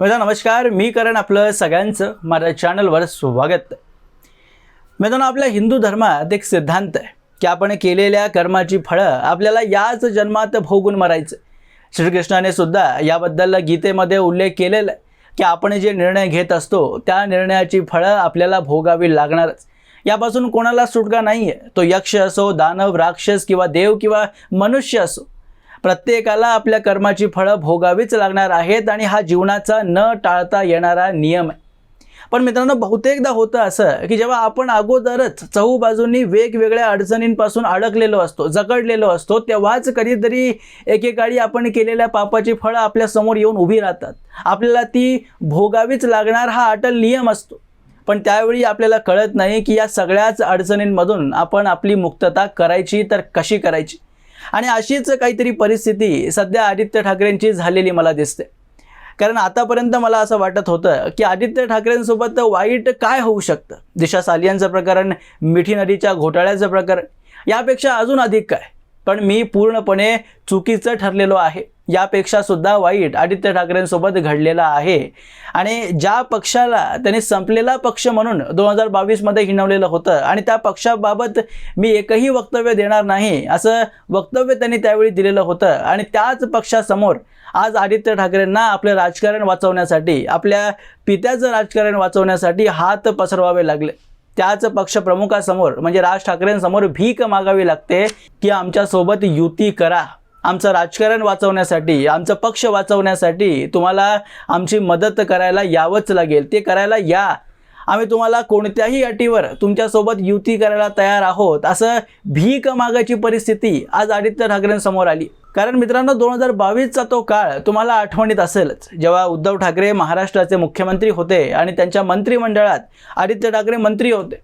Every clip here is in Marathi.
मित्रांनो नमस्कार. मी करण आपलं सगळ्यांचं माझ्या चॅनलवर स्वागत. मित्रांनो आपल्या हिंदू धर्मात एक सिद्धांत आहे की आपण केलेल्या कर्माची फळं आपल्याला याच जन्मात भोगून मरायचं. श्रीकृष्णाने सुद्धा याबद्दल गीतेमध्ये उल्लेख केलेला आहे की आपण जे निर्णय घेत असतो त्या निर्णयाची फळं आपल्याला भोगावी लागणारच. यापासून कोणाला सुटका नाही आहे तो यक्ष असो दानव राक्षस किंवा देव किंवा मनुष्य असो प्रत्येकाला आपल्या कर्माची फळं भोगावीच लागणार आहेत आणि हा जीवनाचा न टाळता येणारा नियम आहे. पण मित्रांनो बहुतेकदा होतं असं की जेव्हा आपण अगोदरच चहूबाजूंनी वेगवेगळ्या अडचणींपासून अडकलेलो असतो जकडलेलो असतो तेव्हाच कधीतरी एकेकाळी आपण केलेल्या पापाची फळं आपल्यासमोर येऊन उभी राहतात. आपल्याला ती भोगावीच लागणार हा अटल नियम असतो. पण त्यावेळी आपल्याला कळत नाही की या सगळ्याच अडचणींमधून आपण आपली मुक्तता करायची तर कशी करायची? आणि अशीच काहीतरी परिस्थिती सध्या आदित्य ठाकरेंची झालेली मला दिसते. कारण आतापर्यंत मला असं वाटत होतं की आदित्य ठाकरेंसोबत वाईट काय होऊ शकतं? दिशा सालियांचं प्रकरण मिठी नदीच्या घोटाळ्याचं प्रकरण यापेक्षा अजून अधिक काय? पण मी पूर्णपणे चुकीचं ठरलेलो आहे. यापेक्षा सुद्धा वाईट आदित्य ठाकरेंसोबत घडलेला आहे. आणि ज्या पक्षाला त्यांनी संपलेला पक्ष म्हणून दोन हजार बावीसमध्ये हिणवलेलं होतं आणि त्या पक्षाबाबत मी एकही वक्तव्य देणार नाही असं वक्तव्य त्यांनी त्यावेळी दिलेलं होतं. आणि त्याच पक्षासमोर आज आदित्य ठाकरेंना आपलं राजकारण वाचवण्यासाठी आपल्या पित्याचं राजकारण वाचवण्यासाठी हात पसरवावे लागले. त्याच पक्षप्रमुखासमोर म्हणजे राज ठाकरेंसमोर भीक मागावी लागते की आमच्यासोबत युती करा. आमचं राजकारण वाचवण्यासाठी आमचं पक्ष वाचवण्यासाठी तुम्हाला आमची मदत करायला यावंच लागेल. ते करायला या. आम्ही तुम्हाला कोणत्याही अटीवर तुमच्यासोबत युती करायला तयार आहोत असं भीक मागायची परिस्थिती आज आदित्य ठाकरेंसमोर आली. कारण मित्रांनो दोन हजार बावीसचा तो काळ तुम्हाला आठवणीत असेलच. जेव्हा उद्धव ठाकरे महाराष्ट्राचे मुख्यमंत्री होते आणि त्यांच्या मंत्रिमंडळात आदित्य ठाकरे मंत्री होते.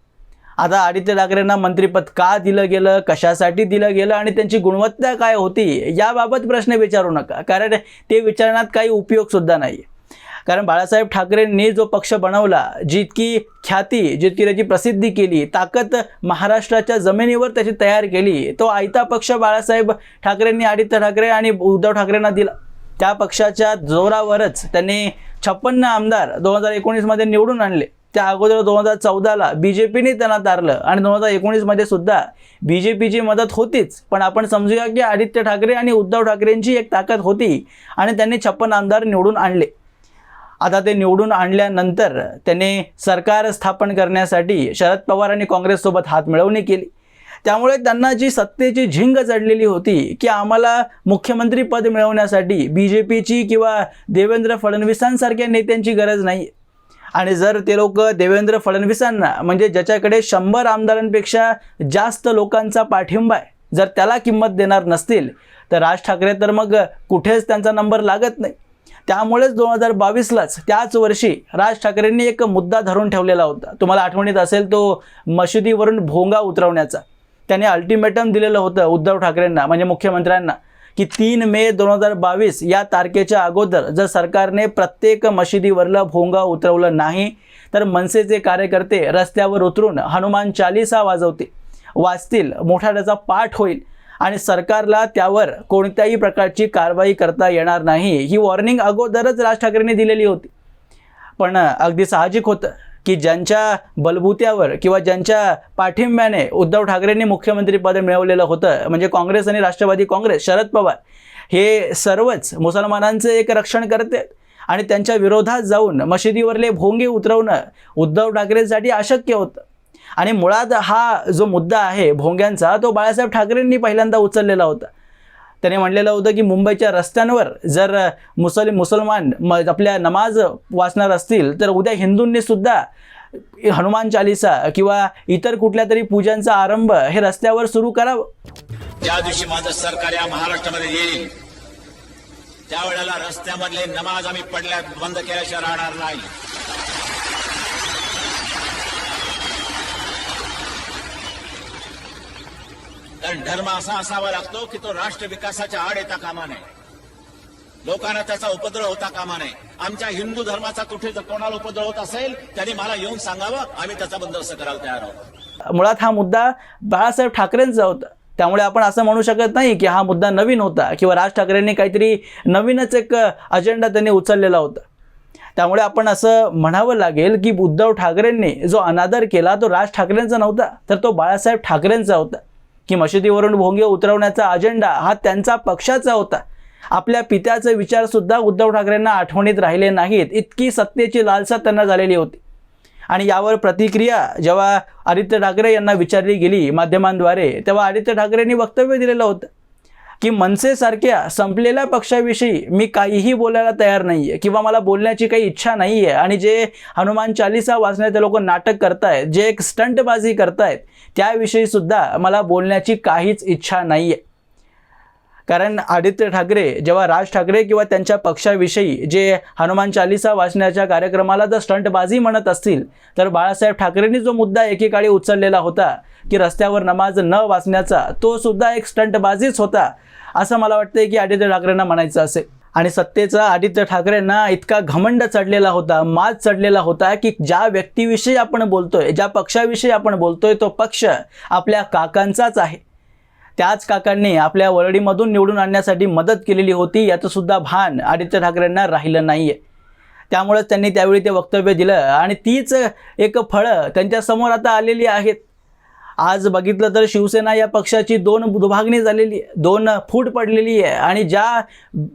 आता आदित्य ठाकरेंना मंत्रिपद का दिलं गेलं कशासाठी दिलं गेलं आणि त्यांची गुणवत्ता काय होती याबाबत प्रश्न विचारू नका. कारण ते विचारण्यात काही उपयोगसुद्धा नाही कारण बाळासाहेब ठाकरेंनी जो पक्ष बनवला जितकी ख्याती जितकी त्याची प्रसिद्धी केली ताकद महाराष्ट्राच्या जमिनीवर त्याची तयार केली तो आयता पक्ष बाळासाहेब ठाकरेंनी आदित्य ठाकरे आणि उद्धव ठाकरेंना दिला. त्या पक्षाच्या जोरावरच त्यांनी छप्पन्न आमदार दोन हजार एकोणीसमध्ये निवडून आणले. त्या अगोदर दोन हजार चौदाला बी जे पीने त्यांना तारलं आणि दोन हजार एकोणीसमध्ये सुद्धा बी जे पीची मदत होतीच. पण आपण समजूया की आदित्य ठाकरे आणि उद्धव ठाकरेंची एक ताकद होती आणि त्यांनी छप्पन आमदार निवडून आणले. आता ते निवडून आणल्यानंतर त्याने सरकार स्थापन करण्यासाठी शरद पवार आणि काँग्रेससोबत हात मिळवणी केली. त्यामुळे त्यांना जी सत्तेची झिंग चढलेली होती की आम्हाला मुख्यमंत्री पद मिळवण्यासाठी बी जे पीची किंवा देवेंद्र फडणवीसांसारख्या नेत्यांची गरज नाही. आणि जर ते लोक देवेंद्र फडणवीसांना म्हणजे ज्याच्याकडे शंभर आमदारांपेक्षा जास्त लोकांचा पाठिंबा आहे जर त्याला किंमत देणार नसतील तर राज ठाकरे तर मग कुठेच त्यांचा नंबर लागत नाही. त्यामुळेच दोन हजार बावीसलाच त्याच वर्षी राज ठाकरेंनी एक मुद्दा धरून ठेवलेला होता. तुम्हाला आठवणीत असेल तो मशिदीवरून भोंगा उतरवण्याचा. त्याने अल्टिमेटम दिलेलं होतं उद्धव ठाकरेंना म्हणजे मुख्यमंत्र्यांना की तीन मे दोन हजार बावीस या तारखेच्या अगोदर जर सरकारने प्रत्येक मशिदीवरलं भोंगा उतरवलं नाही तर मनसेचे कार्यकर्ते रस्त्यावर उतरून हनुमान चालिसा वाजवते वाचतील मोठा त्याचा पाठ होईल आणि सरकारला त्यावर कोणत्याही प्रकारची कारवाई करता येणार नाही. ही वॉर्निंग अगोदरच राज ठाकरेंनी दिलेली होती. पण अगदी साहजिक होतं की ज्यांच्या बलबुत्यावर किंवा ज्यांच्या पाठिंब्याने उद्धव ठाकरेंनी मुख्यमंत्रीपद मिळवलेलं होतं म्हणजे काँग्रेस आणि राष्ट्रवादी काँग्रेस शरद पवार हे सर्वच मुसलमानांचे एक रक्षण करते आणि त्यांच्या विरोधात जाऊन मशिदीवरले भोंगे उतरवणं उद्धव ठाकरेंसाठी अशक्य होतं. आणि मुळात हा जो मुद्दा आहे भोंग्यांचा तो बाळासाहेब ठाकरेंनी पहिल्यांदा उचललेला होता. त्याने म्हणलेलं होतं की मुंबईच्या रस्त्यांवर जर मुसल मुसलमान म आपल्या नमाज वाचणार असतील तर उद्या हिंदूंनी सुद्धा हनुमान चालिसा किंवा इतर कुठल्या तरी पूजांचा आरंभ हे रस्त्यावर सुरू करावं. ज्या दिवशी माझं सरकार या महाराष्ट्रामध्ये येईल त्यावेळेला रस्त्यामधले नमाज आम्ही पडल्या बंद केल्याशिवाय राहणार नाही. कारण धर्म असा असावा लागतो की तो राष्ट्र विकासाच्या आड येता कामा नये. लोकांना त्याचा उपद्रव होता कामा नये. आमच्या हिंदू धर्माचा कुठे जर कोणाला उपद्रव होत असेल त्यांनी मला येऊन सांगावं आम्ही त्याचा बंदोबस्त करायला तयार आहोत. मुळात हा मुद्दा बाळासाहेब ठाकरेंचा होता. त्यामुळे आपण असं म्हणू शकत नाही की हा मुद्दा नवीन होता किंवा राज ठाकरेंनी काहीतरी नवीनच एक अजेंडा त्यांनी उचललेला होता. त्यामुळे आपण असं म्हणावं लागेल की उद्धव ठाकरेंनी जो अनादर केला तो राज ठाकरेंचा नव्हता तर तो बाळासाहेब ठाकरेंचा होता. की मशिदीवरून भोंगे उतरवण्याचा अजेंडा हा त्यांचा पक्षाचा होता. आपल्या पित्याचे विचारसुद्धा उद्धव ठाकरेंना आठवणीत राहिले नाहीत. इतकी सत्तेची लालसा त्यांना झालेली होती. आणि यावर प्रतिक्रिया जेव्हा आदित्य ठाकरे यांना विचारली गेली माध्यमांद्वारे तेव्हा आदित्य ठाकरेंनी वक्तव्य दिलेलं होतं. की मनसेसारख्या संपलेल्या पक्षाविषयी मी काहीही बोलायला तयार नाही आहे किंवा मला बोलण्याची काही इच्छा नाही आहे आणि जे हनुमान चालिसा वाचण्याचे लोक नाटक करतायत जे एक स्टंटबाजी करतायत त्याविषयी सुद्धा मला बोलण्याची काहीच इच्छा नाही आहे कारण आदित्य ठाकरे जेव्हा राज ठाकरे किंवा त्यांच्या पक्षाविषयी जे हनुमान चालिसा वाचण्याच्या कार्यक्रमाला जर स्टंटबाजी म्हणत असतील तर बाळासाहेब ठाकरेंनी जो मुद्दा एकेकाळी उचललेला होता की रस्त्यावर नमाज न वाचण्याचा तो सुद्धा एक स्टंटबाजीच होता. असं मला वाटतंय की आदित्य ठाकरेंना म्हणायचं असेल. आणि सत्तेचा आदित्य ठाकरेंना इतका घमंड चढलेला होता माज चढलेला होता की ज्या व्यक्तीविषयी आपण बोलतोय ज्या पक्षाविषयी आपण बोलतोय तो पक्ष आपल्या काकांचाच आहे. त्याच काकांनी आपल्या वरळीमधून निवडून आणण्यासाठी मदत केलेली होती याचंसुद्धा भान आदित्य ठाकरेंना राहिलं नाही आहे त्यामुळेच त्यांनी त्यावेळी ते वक्तव्य दिलं. आणि तीच एक फळं त्यांच्यासमोर आता आलेली आहेत. आज बघितलं तर शिवसेना या पक्षाची दोन दुभागणी झालेली आहे दोन फूट पडलेली आहे. आणि ज्या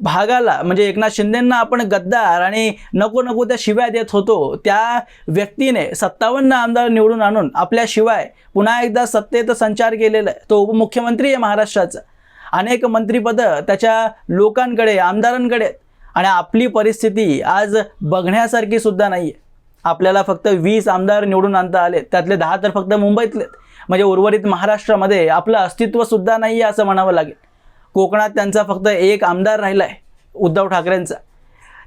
भागाला म्हणजे एकनाथ शिंदेंना आपण गद्दार आणि नको नको त्या शिव्या देत होतो त्या व्यक्तीने सत्तावन्न आमदार निवडून आणून आपल्याशिवाय पुन्हा एकदा सत्तेत संचार केलेला आहे. तो उपमुख्यमंत्री आहे महाराष्ट्राचा. अनेक मंत्रिपदं त्याच्या लोकांकडे आमदारांकडे आहेत. आणि आपली परिस्थिती आज बघण्यासारखी सुद्धा नाही आहे आपल्याला फक्त वीस आमदार निवडून आणता आले त्यातले दहा तर फक्त मुंबईतले आहेत. म्हणजे उर्वरित महाराष्ट्रामध्ये आपलं अस्तित्व सुद्धा नाही आहे असं म्हणावं लागेल. कोकणात त्यांचा फक्त एक आमदार राहिला आहे उद्धव ठाकरेंचा.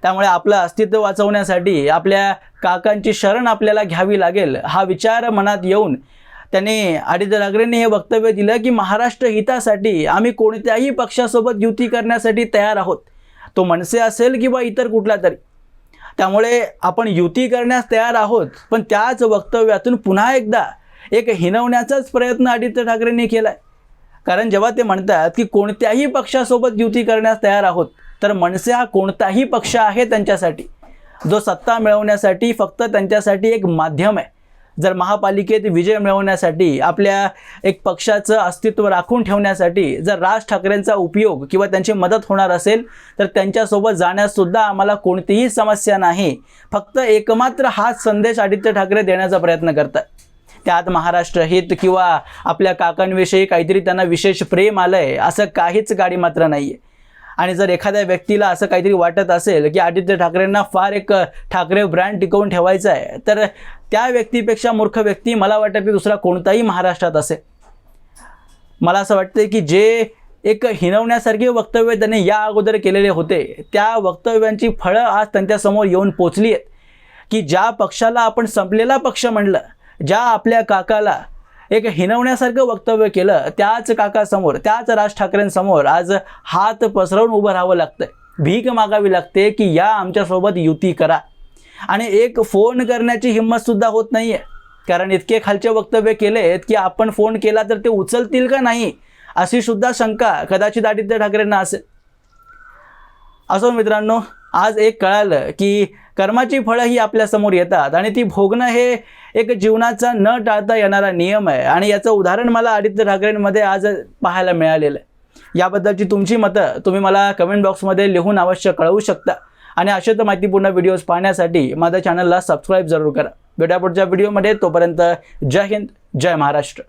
त्यामुळे आपलं अस्तित्व वाचवण्यासाठी आपल्या काकांची शरण आपल्याला घ्यावी लागेल हा विचार मनात येऊन त्यांनी आदित्य ठाकरेंनी हे वक्तव्य दिलं की महाराष्ट्र हितासाठी आम्ही कोणत्याही पक्षासोबत युती करण्यासाठी तयार आहोत. तो मनसे असेल किंवा इतर कुठला तरी. त्यामुळे आपण युती करण्यास तयार आहोत पण त्याच वक्तव्यातून पुन्हा एकदा एक हिनवण्याचाच प्रयत्न आदित्य ठाकरेंनी केला आहे कारण जेव्हा ते म्हणतात की कोणत्याही पक्षासोबत युती करण्यास तयार आहोत तर मनसे हा कोणताही पक्ष आहे त्यांच्यासाठी. जो सत्ता मिळवण्यासाठी फक्त त्यांच्यासाठी एक माध्यम आहे. जर महापालिकेत विजय मिळवण्यासाठी आपल्या एक पक्षाचं अस्तित्व राखून ठेवण्यासाठी जर राज ठाकरेंचा उपयोग किंवा त्यांची मदत होणार असेल तर त्यांच्यासोबत जाण्याससुद्धा आम्हाला कोणतीही समस्या नाही. फक्त एकमात्र हाच संदेश आदित्य ठाकरे देण्याचा प्रयत्न करतात. त्यात महाराष्ट्र हित किंवा आपल्या काकांविषयी काहीतरी त्यांना विशेष प्रेम आलं आहे असं काहीच गाडी मात्र नाही आहे आणि जर एखाद्या व्यक्तीला असं काहीतरी वाटत असेल की आदित्य ठाकरेंना फार एक ठाकरे ब्रँड टिकवून ठेवायचा आहे तर त्या व्यक्तीपेक्षा मूर्ख व्यक्ती मला वाटतं की दुसरा कोणताही महाराष्ट्रात असेल. मला असं वाटतं की जे एक हिनवण्यासारखे वक्तव्य त्यांनी या अगोदर केलेले होते त्या वक्तव्यांची फळं आज त्यांच्यासमोर येऊन पोचली आहेत. की ज्या पक्षाला आपण संपलेला पक्ष म्हणलं ज्या आपल्या काकाला एक हिनवण्यासारखं वक्तव्य केलं त्याच काकासमोर त्याच राज ठाकरेंसमोर आज हात पसरवून उभं राहावं लागतं भीक मागावी लागते की या आमच्यासोबत युती करा. आणि एक फोन करण्याची हिंमतसुद्धा होत नाही आहे कारण इतके खालचे वक्तव्य केले आहेत की आपण फोन केला तर ते उचलतील का नाही अशी सुद्धा शंका कदाचित आदित्य ठाकरेंना असेल. असो मित्रांनो आज एक कळालं की कर्माची फळं ही आपल्यासमोर येतात आणि ती भोगणं हे एक जीवनाचा न टाळता येणारा नियम आहे. आणि याचं उदाहरण मला आदित्य ठाकरेंमध्ये आज पाहायला मिळालेलं आहे. याबद्दलची तुमची मतं तुम्ही मला कमेंट बॉक्समध्ये लिहून अवश्य कळवू शकता. आणि अशाच माहितीपूर्ण व्हिडिओज पाहण्यासाठी माझ्या चॅनलला सबस्क्राईब जरूर करा. भेटा पुढच्या व्हिडिओमध्ये तोपर्यंत जय हिंद जय महाराष्ट्र.